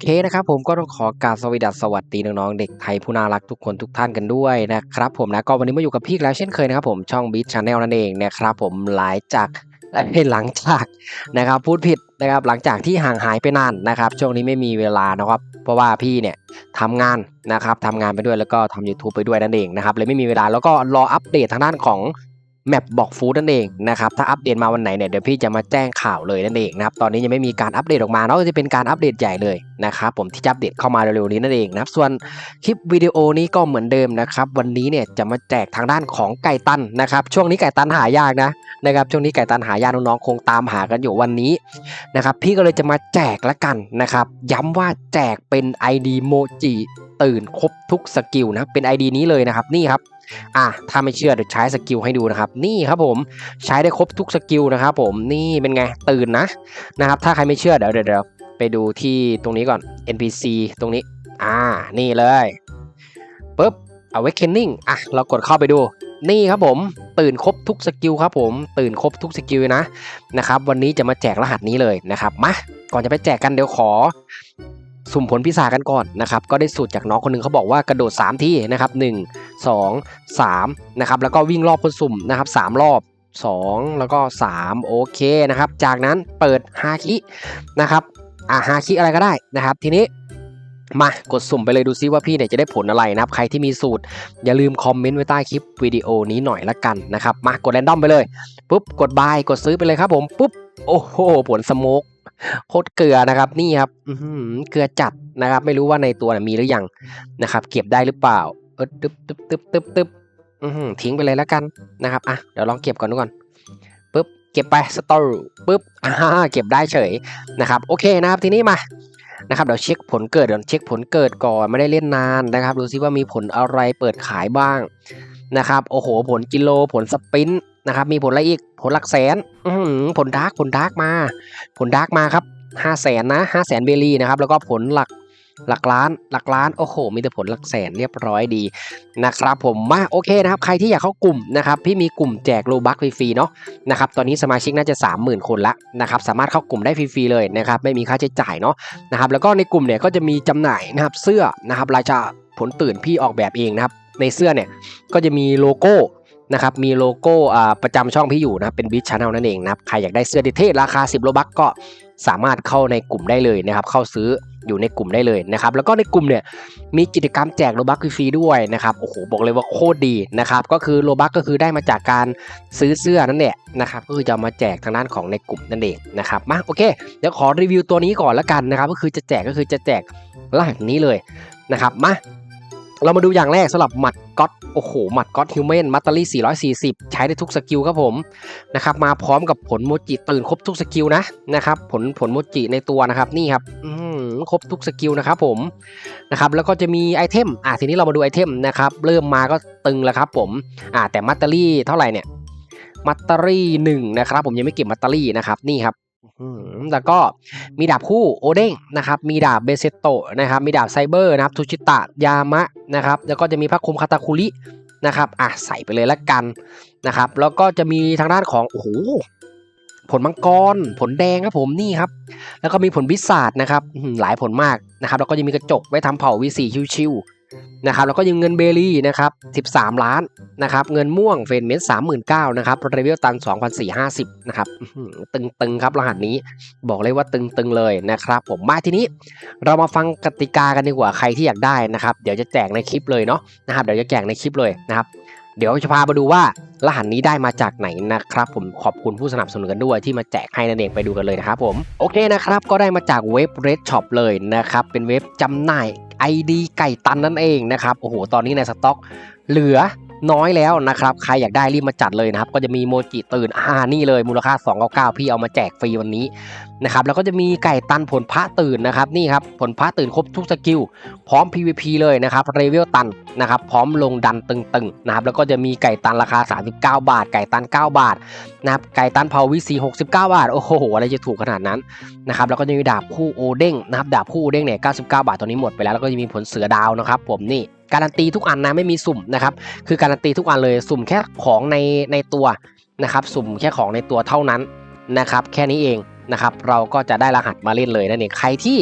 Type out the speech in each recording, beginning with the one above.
เคนะครับผมก็ต้องขอกราบสวัสดีสวัสดีน้องๆเด็กไทยผู้น่ารักทุกคนทุกท่านกันด้วยนะครับผมนะก็วันนี้มาอยู่กับพี่แล้วเช่นเคยนะครับผมช่อง Beat Channel นั่นเองนะครับผมหลายจากและหลังจากนะครับพูดผิดนะครับหลังจากที่ห่างหายไปนานนะครับช่วงนี้ไม่มีเวลานะครับเพราะว่าพี่เนี่ยทำงานนะครับทำงานไปด้วยแล้วก็ทำ YouTube ไปด้วยนั่นเองนะครับเลยไม่มีเวลาแล้วก็รออัปเดตทางด้านของแมปบอกฟูดนั่นเองนะครับถ้าอัปเดตมาวันไหนเนี่ยเดี๋ยวพี่จะมาแจ้งข่าวเลยนั่นเองนะครับตอนนี้ยังไม่มีการอัปเดตออกมาเนาะจะเป็นการอัปเดตใหญ่เลย นะครับผมที่จะอัปเดตเข้ามาเร็วๆนี้นั่นเองนะครับส่วนคลิปวิดีโอนี้ก็เหมือนเดิมนะครับวันนี้เนี่ยจะมาแจกทางด้านของไก่ตันนะครับช่วงนี้ไก่ตันหายากนะนะครับช่วงนี้ไก่ตันหายากน้องๆคงตามหากันอยู่วันนี้นะครับพี่ก็เลยจะมาแจกละกันนะครับย้ำว่าแจกเป็น ID โมจิตื่นครบทุกสกิลนะเป็น ID นี้เลยนะครับนี่ครับอะถ้าไม่เชื่อเดี๋ยวใช้สกิลให้ดูนะครับ นี่ครับผมใช้ได้ครบทุกสกิลนะครับผมนี่เป็นไงตื่นนะนะครับ ถ้าใครไม่เชื่อเดี๋ยวเดี๋ยวเดี๋ยว ไปดูที่ตรงนี้ก่อน NPC ตรงนี้ อ่า นี่เลยปุ๊บ awakening อะ เรากดเข้าไปดู นี่ครับผม ตื่นครบทุกสกิลครับผม ตื่นครบทุกสกิลนะ นะครับ วันนี้จะมาแจกรหัสนี้เลยนะครับ มา ก่อนจะไปแจกกันเดี๋ยวขอสุ่มผลพิศากันก่อนนะครับ ก็ได้สูตรจากน้องคนหนึงเขาบอกว่ากระโดด 3 ที่นะครับ 1 2 3 นะครับ แล้วก็วิ่งรอบคนสุ่มนะครับ 3 รอบ 2 แล้วก็ 3 โอเคนะครับ จากนั้นเปิดฮาคินะครับ อ่าฮาคิอะไรก็ได้นะครับ ทีนี้มากดสุ่มไปเลยดูซิว่าพี่เนี่ยจะได้ผลอะไรนะครับ ใครที่มีสูตร อย่าลืมคอมเมนต์ไว้ใต้คลิปวิดีโอนี้หน่อยละกันนะครับ มากดแรนดอมไปเลยปุ๊บกดบายกดซื้อไปเลยครับผมปุ๊บโอ้โหผลสโมกโคตรเกลือนะครับนี่ครับอื้อหือเกลือจัดนะครับ ไม่รู้ว่าในตัวมีหรือยังนะครับ เก็บได้หรือเปล่าเออตึ๊บตึ๊บตึ๊บตึ๊บตึ๊บอื้อหือทิ้งไปเลยแล้วกันนะครับอะเดี๋ยวลองเก็บก่อนดูก่อน เก็บไปสตอร์ปุ๊บอ่าเก็บได้เฉยนะครับโอเคนะครับทีนี้มานะครับเดี๋ยวเช็คผลเกิดเดี๋ยวเช็คผลเกิดก่อนไม่ได้เล่นนานนะครับ ดูซิว่ามีผลอะไรเปิดขายบ้างนะครับโอ้โหผลกิโลผลสปรินต์นะครับมีผลอะไรอีกผลหลักแสนอื้อหือผลดาร์กผลดาร์กมา ผลดาร์กมาครับห้าแสนนะห้าแสนเบลีนะครับแล้วก็ผลหลัก หลักล้านหลักล้านโอ้โห มีแต่ผลหลักแสนเรียบร้อยดีนะครับผมมาโอเคนะครับ ใครที่อยากเข้ากลุ่มนะครับพี่มีกลุ่มแจกโลบัคฟรีๆเนาะนะครับตอนนี้สมาชิกน่าจะ 30,000 คนละนะครับสามารถเข้ากลุ่มได้ฟรีๆเลยนะครับไม่มีค่าใช้จ่ายเนาะนะครับแล้วก็ในกลุ่มเนี่ยก็จะมีจำหน่ายนะครับเสื้อนะครับราชาผลตื่นพี่ออกแบบเองนะครับในเสื้อเนี่ยก็จะมีโลโก้นะครับมีโลโก้อ่าประจำช่องพี่อยู่นะเป็นบิ๊ชชาแนลนั่นเองนะครับใครอยากได้เสื้อเท่ๆราคา 10 โลบัคก็สามารถเข้าในกลุ่มได้เลยนะครับเข้าซื้อ อยู่ในกลุ่มได้เลยนะครับ แล้วก็ในกลุ่มเนี่ยมีกิจกรรมแจกโลบัคฟรีด้วยนะครับโอ้โหบอกเลยว่าโคตรดีนะครับก็คือโลบัคก็คือได้มาจากการซื้อเสื้อนั่นแหละนะครับก็คือจะมาแจกทางด้านของในกลุ่มนั่นเองนะครับมาโอเคเดี๋ยวขอรีวิวตัวนี้ก่อนละกันนะครับก็คือจะแจกก็คือจะแจกรหัสนี้เลยนะครับมาเรามาดูอย่างแรกสำหรับหมัดก็อตโอ้โหหมัดก็อตฮิวแมนมัตเตอรี่ 440 ใช้ได้ทุกสกิลครับผมนะครับมาพร้อมกับผลโมจิตื่นครบทุกสกิลนะนะครับผลผลโมจิในตัวนะครับนี่ครับอื ครบทุกสกิลนะครับผมนะครับแล้วก็จะมีไอเทมอะทีนี้เรามาดูไอเทมนะครับเริ่มมาก็ตึงแล้วครับผมอ่าแต่มัตเตอรี่เท่าไหร่เนี่ยมัตเตอรี่หนึ่งนะครับผมยังไม่เก็บมัตเตอรี่นะครับนี่ครับแล้วก็มีดาบคู่โอเด้งนะครับ มีดาบเบเซโตะนะครับมีดาบไซเบอร์นะครับทูชิตะยามะนะครับแล้วก็จะมีพระคุมคาตาคุรินะครับอะใส่ไปเลยละกันนะครับ แล้วก็จะมีทางด้านของโอ้โห ผลมังกร ผลแดงครับผมนี่ครับ แล้วก็มีผลวิสาดนะครับหลายผลมากนะครับ แล้วก็จะมีกระจกไว้ทำเผ่าวีสีชิวๆนะครับ แล้วก็ยังเงินเบลี่นะครับ13 ล้านนะครับ เงินม่วงเฟนเมสสามหมื่นเก้านะครับเรเวลตัน2,450นะครับอื้อหือตึงๆครับรหัสนี้บอกเลยว่าตึงๆเลยนะครับผมมาทีนี้เรามาฟังกติกากันดีกว่าใครที่อยากได้นะครับ เดี๋ยวจะแจกในคลิปเลยเนาะนะครับ เดี๋ยวจะแจกในคลิปเลยนะครับ เดี๋ยวจะพามาดูว่ารหัสนี้ได้มาจากไหนนะครับ ผมขอบคุณผู้สนับสนุนกันด้วยที่มาแจกให้นั่นเองไปดูกันเลยนะครับผมโอเคนะครับก็ได้มาจากเว็บ Red Shop เลยนะครับเป็นเว็บจำหน่าย ID ไก่ตันนั่นเองนะครับโอ้โหตอนนี้ในสต็อกเหลือ น้อยแล้วนะครับ ใครอยากได้รีบมาจัดเลยนะครับ ก็จะมีโมจิตื่นอ่านี่เลยมูลค่า 299 พี่เอามาแจกฟรีวันนี้นะครับ แล้วก็จะมีไก่ตันผลพระตื่นนะครับ นี่ครับ ผลพระตื่นครบทุกสกิล พร้อม PVP เลยนะครับ เรเวลตันนะครับ พร้อมลงดันตึงๆนะครับ แล้วก็จะมีไก่ตันราคา 39 บาท ไก่ตัน 9 บาทนะครับ ไก่ตันเผาวิซี69 บาท โอ้โห อะไรจะถูกขนาดนั้นนะครับ แล้วก็จะมีดาบคู่โอเด้งนะครับ ดาบคู่โอเด้งเนี่ย 99 บาทตัวนี้หมดไปแล้ว แล้วก็จะมีผลเสือดาวนะครับ ผมนี่ การันตีทุกอันนะไม่มีสุ่มนะครับคือการันตีทุกอันเลยสุ่มแค่ของในในตัวนะครับสุ่มแค่ของในตัวเท่านั้นนะครับแค่นี้เองนะครับเราก็จะได้รหัสมาเล่นเลยนั่นเองใครที่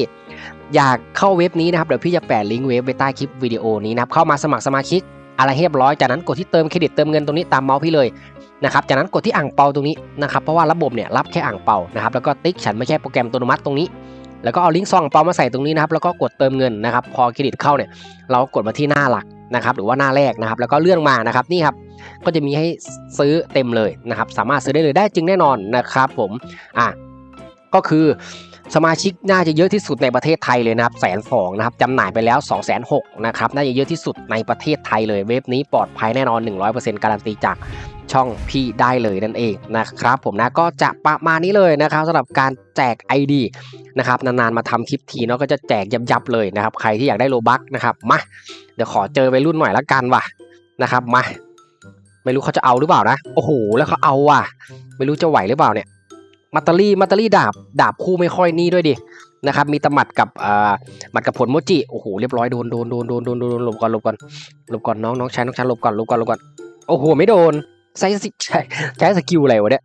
อยากเข้าเว็บนี้นะครับเดี๋ยวพี่จะแปะลิงก์เว็บไว้ใต้คลิปวิดีโอนี้นะครับเข้ามาสมัครสมาชิกอะไรเรียบร้อยจากนั้นกดที่เติมเครดิตเติมเงินตรงนี้ตามเมาส์พี่เลยนะครับจากนั้นกดที่อ่างเปาตรงนี้นะครับเพราะว่าระบบเนี่ยรับแค่อ่างเปานะครับแล้วก็ติ๊กฉันไม่ใช่โปรแกรมอัตโนมัติตรงนี้ แล้วก็เอาลิงก์ซองเปามาใส่ตรงนี้นะครับแล้วก็กดเติมเงินนะครับ พอเครดิตเข้าเนี่ยเรากดมาที่หน้าหลักนะครับ หรือว่าหน้าแรกนะครับ แล้วก็เลื่อนมานะครับนี่ครับก็จะมีให้ซื้อเต็มเลยนะครับ สามารถซื้อได้เลยได้จริงแน่นอนนะครับผมอะก็คือสมาชิกน่าจะเยอะที่สุดในประเทศไทยเลยนะครับแสนสองนะครับจำหน่ายไปแล้ว2องแสนหกนะครับน่าจะเยอะที่สุดในประเทศไทยเลยเว็บนี้ปลอดภัยแน่นอน 100%การันตีจาก ช่องพี่ได้เลยนั่นเองนะครับผมนะก็จะประมาณนี้เลยนะครับสำหรับการแจก ID นะครับนานๆมาทำคลิปทีเนาะก็จะแจกยับๆเลยนะครับใครที่อยากได้โลบักนะครับมาเดี๋ยวขอเจอไปรุ่นหน่อยละกันว่ะนะครับมาไม่รู้เขาจะเอาหรือเปล่านะโอ้โหแล้วเขาเอาว่ะ ไม่รู้จะไหวหรือเปล่าเนี่ยมัตตอรี่มัตตอรี่ดาบดาบคู่ไม่ค่อยนี่ด้วยดินะครับมีตะหมัดกับอ่าหมัดกับผลโมจิโอ้โหเรียบร้อยโดนโดนโดนโดนโดนโดนหลบก่อนหลบก่อนหลบก่อนน้องน้องชายน้องชายหลบก่อนหลบก่อนหลบก่อนโอ้โหไม่โดน ใช้สิใช้ใช้สกิลอะไรวะเนี่ย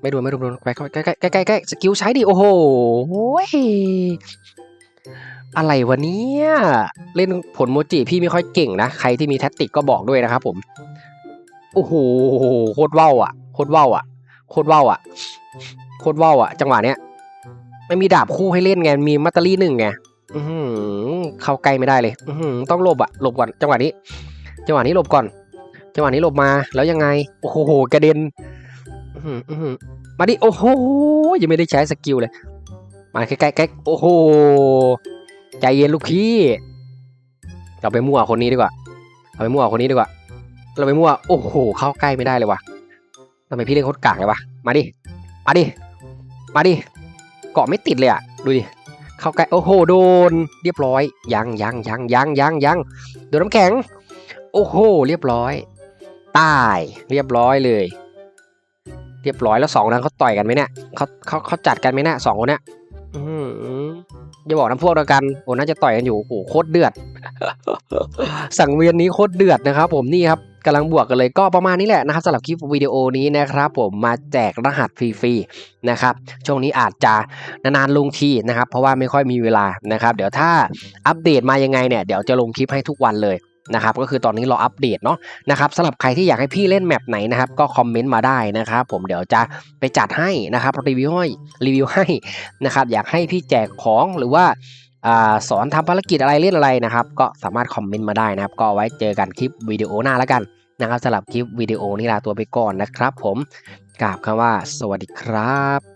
ไม่โดนไม่โดนไม่โดนใกล้ใกล้ใกล้ใกล้ใกล้ใกล้สกิลใช้ดิโอ้โหโอ้อะไรวะเนี่ยเล่นผลโมจิพี่ไม่ค่อยเก่งนะ ใครที่มีแท็กติกก็บอกด้วยนะครับผมโอ้โหโคตรว่าวอะโคตรว่าวอะโคตรว่าวอะโคตรว่าวอะจังหวะเนี้ยไม่มีดาบคู่ให้เล่นไงมีมัตเตอรี่หนึ่งไงอื้อหือเข้าใกล้ไม่ได้เลยอื้อหือต้องหลบอะหลบก่อนจังหวะนี้ จังหวะนี้หลบก่อน จังหวะนี้หลบมาแล้วยังไง โอ้โหกระเด็นมาดิ โอ้โห ยังไม่ได้ใช้สกิลเลย มาใกล้ๆใกล้โอ้โห ใจเย็นลูกพี่เราไปมั่วคนนี้ดีกว่าเราไปมั่วคนนี้ดีกว่า เราไปมั่ว โอ้โห เข้าใกล้ไม่ได้เลยว่ะทำไมพี่เล่นโคตรกากเลยวะ มาดิ มาดิ มาดิ เกาะไม่ติดเลยอะ ดูดิ เข้าใกล้ โอ้โห โดน เรียบร้อย ยังยังยังยังยังยังโดนน้ำแข็ง โอ้โห เรียบร้อย ตายเรียบร้อยเลย เรียบร้อยแล้วสองนั้นเขาต่อยกันไหมเนี่ยเขาเขาเขาจัดกันไหมเนี่ยสองคนเนี่ยอืออย่าบอกน้ำพวกเดียวกันโอ้น่าจะต่อยกันอยู่โอ้โหโคตรเดือด สังเวียนนี้โคตรเดือดนะครับ ผมนี่ครับกำลังบวกกันเลยก็ประมาณนี้แหละนะครับสำหรับคลิปวิดีโอนี้นะครับ ผมมาแจกรหัสฟรีๆนะครับ ช่วงนี้อาจจะนานๆลงทีนะครับ เพราะว่าไม่ค่อยมีเวลานะครับ เดี๋ยวถ้าอัปเดตมายังไงเนี่ยเดี๋ยวจะลงคลิปให้ทุกวันเลย นะครับก็คือตอนนี้รออัปเดตเนาะนะครับสำหรับใครที่อยากให้พี่เล่นแมปไหนนะครับก็คอมเมนต์มาได้นะครับผมเดี๋ยวจะไปจัดให้นะครับรีวิวให้รีวิวให้นะครับอยากให้พี่แจกของหรือว่าอสอนทำภารกิจอะไรเล่นอะไรนะครับก็สามารถคอมเมนต์มาได้นะครับ ก็ไว้เจอกันคลิปวิดีโอหน้าแล้วกันนะครับสำหรับคลิปวิดีโอนี้ลาตัวไปก่อนนะครับ ผมกราบคำว่าสวัสดีครับ